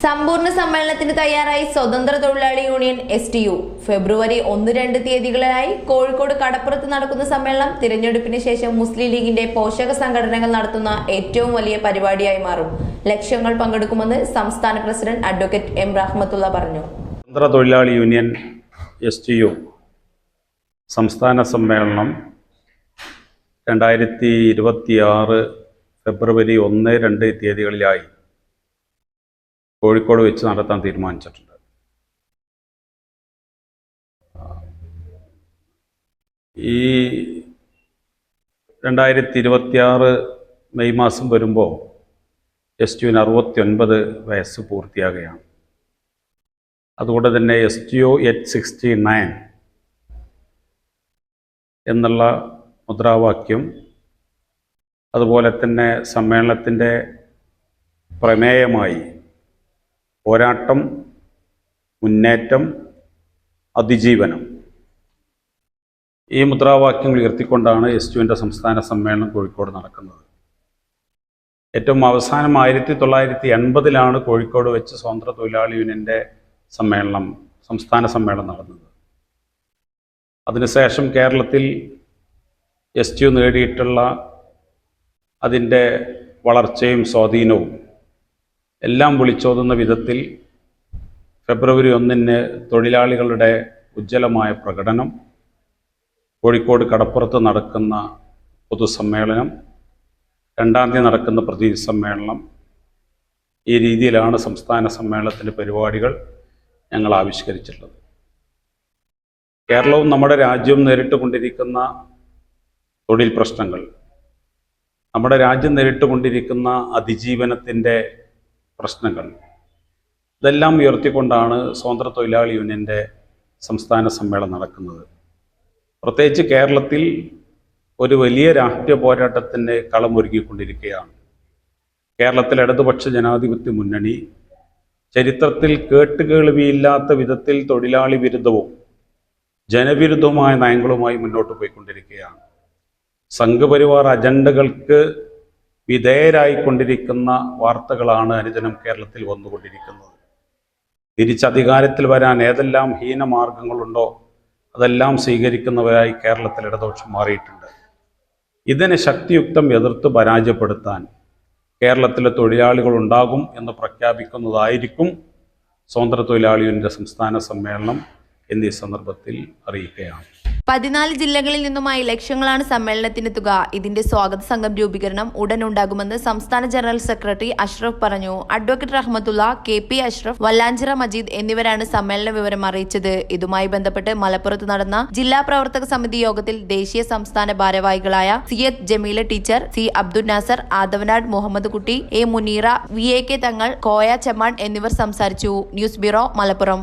സമ്പൂർണ സമ്മേളനത്തിന് തയ്യാറായി സ്വതന്ത്ര തൊഴിലാളി യൂണിയൻ എസ് ടി യു. ഫെബ്രുവരി ഒന്ന് രണ്ട് തീയതികളിലായി കോഴിക്കോട് കടപ്പുറത്ത് നടക്കുന്ന സമ്മേളനം തിരഞ്ഞെടുപ്പിന് ശേഷം മുസ്ലിം ലീഗിന്റെ പോഷക സംഘടനകൾ നടത്തുന്ന ഏറ്റവും വലിയ പരിപാടിയായി മാറും. ലക്ഷ്യങ്ങൾ പങ്കെടുക്കുമെന്ന് സംസ്ഥാന പ്രസിഡന്റ് അഡ്വക്കേറ്റ് എം റഹ്മത്തുള്ള പറഞ്ഞു. സ്വതന്ത്ര തൊഴിലാളി യൂണിയൻ എസ് ടി യു സംസ്ഥാന സമ്മേളനം രണ്ടായിരത്തി ഇരുപത്തിയാറ് ഫെബ്രുവരി ഒന്ന് രണ്ട് തീയതികളിലായി കോഴിക്കോട് വെച്ച് നടത്താൻ തീരുമാനിച്ചിട്ടുണ്ട്. ഈ രണ്ടായിരത്തി ഇരുപത്തിയാറ് മെയ് മാസം വരുമ്പോൾ എസ് ടുവിന് അറുപത്തി ഒൻപത് വയസ്സ് പൂർത്തിയാകുകയാണ്. അതുകൊണ്ട് തന്നെ S T O H sixty nine എന്നുള്ള മുദ്രാവാക്യം അതുപോലെ തന്നെ സമ്മേളനത്തിന്റെ പ്രമേയമായി പോരാട്ടം മുന്നേറ്റം അതിജീവനം. ഈ മുദ്രാവാക്യങ്ങൾ ഉയർത്തിക്കൊണ്ടാണ് എസ് ടുവിന്റെ സംസ്ഥാന സമ്മേളനം കോഴിക്കോട് നടക്കുന്നത്. ഏറ്റവും അവസാനം ആയിരത്തി തൊള്ളായിരത്തി എൺപതിലാണ് കോഴിക്കോട് വെച്ച് സ്വതന്ത്ര തൊഴിലാളി യൂണിയന്റെ സമ്മേളനം സംസ്ഥാന സമ്മേളനം നടന്നത്. അതിനുശേഷം കേരളത്തിൽ എസ് ടി നേടിയിട്ടുള്ള അതിന്റെ വളർച്ചയും സ്വാധീനവും എല്ലാം വിളിച്ചോതുന്ന വിധത്തിൽ ഫെബ്രുവരി ഒന്നിന് തൊഴിലാളികളുടെ ഉജ്ജ്വലമായ പ്രകടനം കോഴിക്കോട് കടപ്പുറത്ത് നടക്കുന്ന പൊതുസമ്മേളനം രണ്ടാം തീയതി നടക്കുന്ന പ്രതിനിധി സമ്മേളനം ഈ രീതിയിലാണ് സംസ്ഥാന സമ്മേളനത്തിന്റെ പരിപാടികൾ ഞങ്ങൾ ആവിഷ്കരിച്ചിട്ടുള്ളത്. കേരളവും നമ്മുടെ രാജ്യവും നേരിട്ടുകൊണ്ടിരിക്കുന്ന തൊഴിൽ പ്രശ്നങ്ങൾ നമ്മുടെ രാജ്യം നേരിട്ടുകൊണ്ടിരിക്കുന്ന അതിജീവനത്തിന്റെ പ്രശ്നങ്ങൾ. ഇതെല്ലാം ഉയർത്തിക്കൊണ്ടാണ് സ്വതന്ത്ര തൊഴിലാളി യൂണിയന്റെ സംസ്ഥാന സമ്മേളനം നടക്കുന്നത്. പ്രത്യേകിച്ച് കേരളത്തിൽ ഒരു വലിയ രാഷ്ട്രീയ പോരാട്ടത്തിന്റെ കളമൊരുക്കിക്കൊണ്ടിരിക്കുകയാണ്. കേരളത്തിൽ ഇടതുപക്ഷ ജനാധിപത്യ മുന്നണി ചരിത്രത്തിൽ കേട്ടുകേൾവിയില്ലാത്ത വിധത്തിൽ തൊഴിലാളി വിരുദ്ധവും ജനവിരുദ്ധവുമായ നയങ്ങളുമായി മുന്നോട്ട് പോയിക്കൊണ്ടിരിക്കുകയാണ്. സംഘപരിവാർ അജണ്ടകൾക്ക് വിധേയരായിക്കൊണ്ടിരിക്കുന്ന വാർത്തകളാണ് അനുദിനം കേരളത്തിൽ വന്നുകൊണ്ടിരിക്കുന്നത്. തിരിച്ചധികാരത്തിൽ വരാൻ ഏതെല്ലാം ഹീനമാർഗങ്ങളുണ്ടോ അതെല്ലാം സ്വീകരിക്കുന്നവരായി കേരളത്തിൽ ഇടതുപക്ഷം മാറിയിട്ടുണ്ട്. ഇതിനെ ശക്തിയുക്തം എതിർത്ത് പരാജയപ്പെടുത്താൻ കേരളത്തിലെ തൊഴിലാളികൾ ഉണ്ടാകും എന്ന് പ്രഖ്യാപിക്കുന്നതായിരിക്കും സ്വതന്ത്ര തൊഴിലാളി സംസ്ഥാന സമ്മേളനം എന്നീ സന്ദർഭത്തിൽ അറിയിക്കുകയാണ്. പതിനാല് ജില്ലകളിൽ നിന്നുമായി ലക്ഷങ്ങളാണ് സമ്മേളനത്തിന് തുക. ഇതിന്റെ സ്വാഗത സംഘം രൂപീകരണം ഉടൻ ഉണ്ടാകുമെന്ന് സംസ്ഥാന ജനറൽ സെക്രട്ടറി അഷ്റഫ് പറഞ്ഞു. Advocate Rahmathulla K P Ashraf Vallanchira Majeed എന്നിവരാണ് സമ്മേളന വിവരം അറിയിച്ചത്. ഇതുമായി ബന്ധപ്പെട്ട് മലപ്പുറത്ത് നടന്ന ജില്ലാ പ്രവർത്തക സമിതി യോഗത്തിൽ ദേശീയ സംസ്ഥാന ഭാരവാഹികളായ C H Jameela teacher C Abdul Nasar Adavanad Muhammad Kutty A Muneera V A K Thangal Koya Chemman എന്നിവർ സംസാരിച്ചു. News bureau Malappuram.